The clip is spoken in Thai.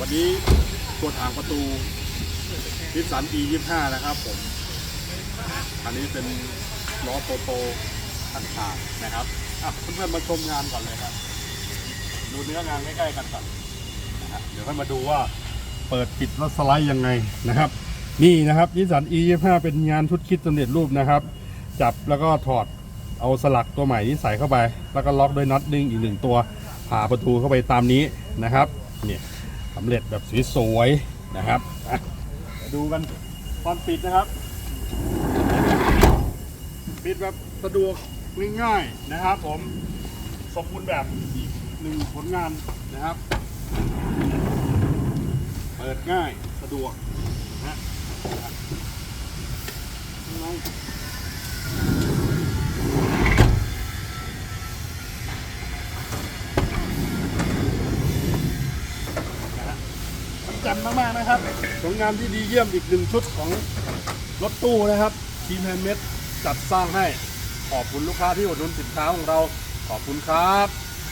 วันนี้ตัวทางประตูนิสสัน E25 นะครับผม อันนี้เป็นล้อโตโตอันขาดนะครับอะเพื่อนๆมาชมงานก่อนเลยครับ ดูเนื้องานใกล้ๆกันก่อนนะฮะเดี๋ยวค่อยมาดูว่าเปิดปิดแล้วสไลด์ยังไงนะครับ นี่นะครับนิสสัน E25 เป็นงานชุดคิดสำเร็จรูปนะครับ จับแล้วก็ถอดเอาสลักตัวใหม่ที่ใส่เข้าไป แล้วก็ล็อกด้วยน็อตดึงอีกหนึ่งตัวผ่าประตูเข้าไปตามนี้นะครับเนี่ย สำเร็จแบบสวยๆนะครับมาดูกันตอนปิดนะครับ ปิดแบบสะดวกง่ายๆนะครับ ผมสมบูรณ์แบบอีกหนึ่งผลงานนะครับ เปิดง่ายสะดวกนะ จันมากๆนะครับผลงานที่ดีเยี่ยมอีกหนึ่งชุดของรถตู้นะครับทีมแฮนเมดจัดสร้างให้ขอบคุณลูกค้าที่อุดหนุนสินค้าของเราขอบคุณครับ